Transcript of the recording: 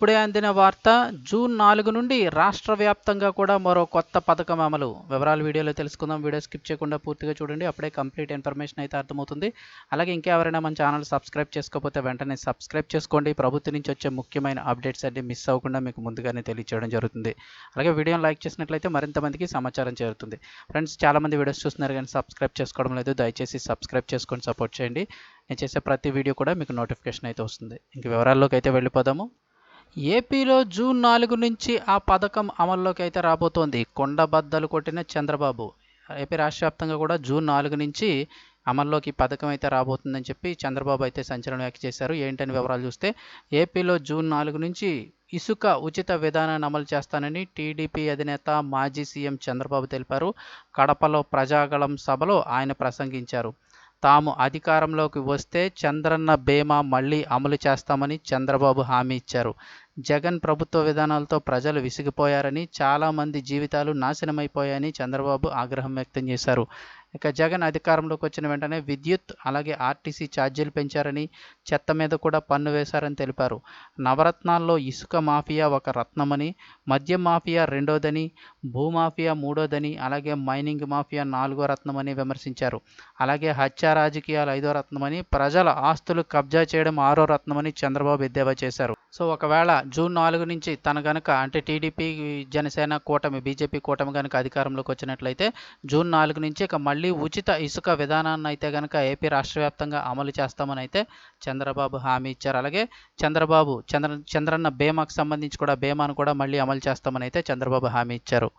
ఇప్పుడే అందిన వార్త జూన్ నాలుగు నుండి రాష్ట్ర వ్యాప్తంగా కూడా మరో కొత్త పథకం అమలు. వివరాలు వీడియోలో తెలుసుకుందాం. వీడియో స్కిప్ చేయకుండా పూర్తిగా చూడండి. అప్పుడే కంప్లీట్ ఇన్ఫర్మేషన్ అయితే అర్థమవుతుంది. అలాగే ఇంకెవరైనా మన ఛానల్ సబ్స్క్రైబ్ చేసుకోకపోతే వెంటనే సబ్స్క్రైబ్ చేసుకోండి. ప్రభుత్వం నుంచి వచ్చే ముఖ్యమైన అప్డేట్స్ అన్ని మిస్ అవ్వకుండా మీకు ముందుగానే తెలియచేయడం జరుగుతుంది. అలాగే వీడియోని లైక్ చేసినట్లయితే మరింత మందికి సమాచారం చేరుతుంది. ఫ్రెండ్స్ చాలామంది వీడియోస్ చూస్తున్నారు కానీ సబ్స్క్రైబ్ చేసుకోవడం లేదు. దయచేసి సబ్స్క్రైబ్ చేసుకొని సపోర్ట్ చేయండి. నేను చేసే ప్రతి వీడియో కూడా మీకు నోటిఫికేషన్ అయితే వస్తుంది. ఇంక వివరాల్లోకి అయితే వెళ్ళిపోదాము. ఏపీలో జూన్ నాలుగు నుంచి ఆ పథకం అమల్లోకి అయితే రాబోతోంది. కొండబద్దలు కొట్టిన చంద్రబాబు. ఏపీ రాష్ట్ర వ్యాప్తంగా కూడా జూన్ నాలుగు నుంచి అమల్లోకి పథకం అయితే రాబోతుందని చెప్పి చంద్రబాబు అయితే సంచలనం వ్యాఖ్య చేశారు. ఏంటని వివరాలు చూస్తే ఏపీలో జూన్ నాలుగు నుంచి ఇసుక ఉచిత విధానాన్ని అమలు చేస్తానని టీడీపీ అధినేత మాజీ సీఎం చంద్రబాబు తెలిపారు. కడపలో ప్రజాగళం సభలో ఆయన ప్రసంగించారు. తాము అధికారంలోకి వస్తే చంద్రన్న బీమా మళ్ళీ అమలు చేస్తామని చంద్రబాబు హామీ ఇచ్చారు. జగన్ ప్రభుత్వ విధానాలతో ప్రజలు విసిగిపోయారని చాలామంది జీవితాలు నాశనమైపోయాయని చంద్రబాబు ఆగ్రహం వ్యక్తం చేశారు. ఇక జగన్ అధికారంలోకి వచ్చిన వెంటనే విద్యుత్ అలాగే ఆర్టీసీ ఛార్జీలు పెంచారని చెత్త మీద కూడా పన్ను వేశారని తెలిపారు. నవరత్నాల్లో ఇసుక మాఫియా ఒక రత్నమని మద్యం మాఫియా రెండోదని భూమాఫియా మూడోదని అలాగే మైనింగ్ మాఫియా నాలుగో రత్నమని విమర్శించారు. అలాగే హత్య రాజకీయాలు ఐదో రత్నమని ప్రజల ఆస్తులు కబ్జా చేయడం ఆరో రత్నమని చంద్రబాబు ఎద్దేవా చేశారు. సో ఒకవేళ జూన్ నాలుగు నుంచి తన కనుక అంటే టీడీపీ జనసేన కూటమి బీజేపీ కూటమి కనుక అధికారంలోకి వచ్చినట్లయితే జూన్ నాలుగు నుంచి ఇక మళ్ళీ ఉచిత ఇసుక విధానాన్ని అయితే కనుక ఏపీ రాష్ట్ర వ్యాప్తంగా అమలు చేస్తామని అయితే చంద్రబాబు హామీ ఇచ్చారు. అలాగే చంద్రబాబు చంద్ర చంద్రన్న బీమాకు సంబంధించి కూడా బీమాను కూడా మళ్ళీ అమలు చేస్తామని అయితే చంద్రబాబు హామీ ఇచ్చారు.